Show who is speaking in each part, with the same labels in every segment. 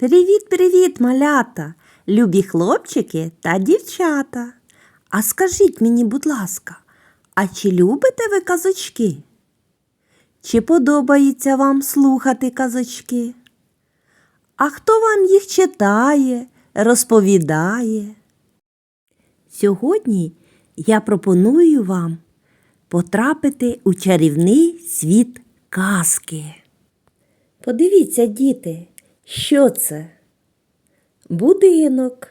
Speaker 1: Привіт-привіт, малята, любі хлопчики та дівчата. А скажіть мені, будь ласка, а чи любите ви казочки? Чи подобається вам слухати казочки? А хто вам їх читає, розповідає? Сьогодні я пропоную вам потрапити у чарівний світ казки. Подивіться, діти, що це? Будинок.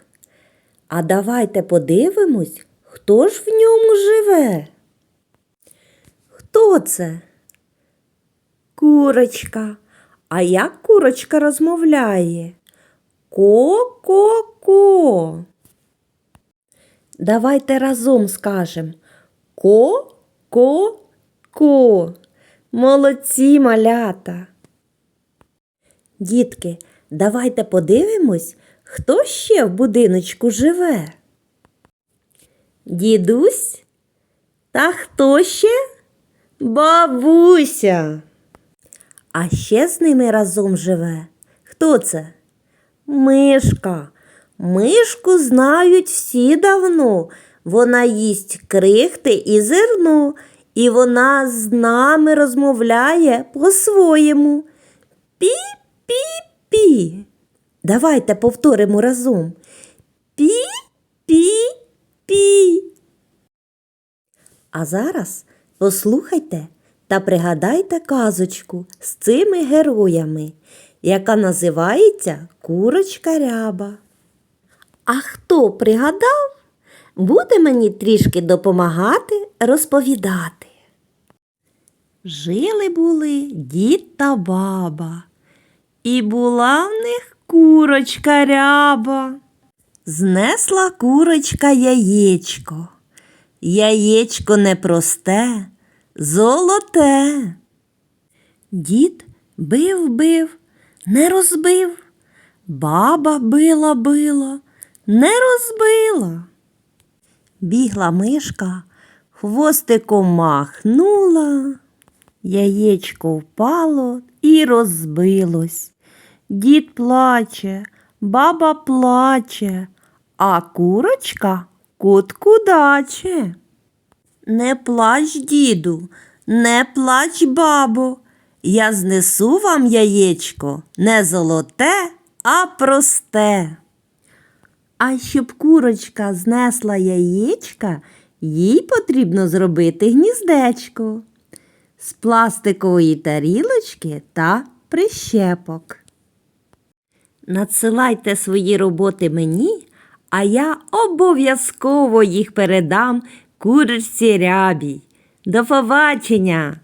Speaker 1: А давайте подивимось, хто ж в ньому живе. Хто це? Курочка. А як курочка розмовляє? Ко-ко-ко. Давайте разом скажемо ко-ко-ко. Молодці малята. Дітки, давайте подивимось, хто ще в будиночку живе. Дідусь? Та хто ще? Бабуся. А ще з ними разом живе. Хто це? Мишка. Мишку знають всі давно. Вона їсть крихти і зерно, і вона з нами розмовляє по-своєму. Пі-пі-пі. Давайте повторимо разом. Пі-пі-пі. А зараз послухайте та пригадайте казочку з цими героями, яка називається Курочка Ряба. А хто пригадав, буде мені трішки допомагати розповідати. Жили були дід та баба, і була в них курочка ряба. Знесла курочка яєчко. Яєчко непросте, золоте. Дід бив бив, не розбив. Баба била била, не розбила. Бігла мишка, хвостиком махнула. Яєчко впало і розбилось. Дід плаче, баба плаче, а курочка кутку даче. Не плач, діду, не плач, бабо. Я знесу вам яєчко не золоте, а просте. А щоб курочка знесла яєчка, їй потрібно зробити гніздечко з пластикової тарілочки та прищепок. Надсилайте свої роботи мені, а я обов'язково їх передам курочці рябій. До побачення!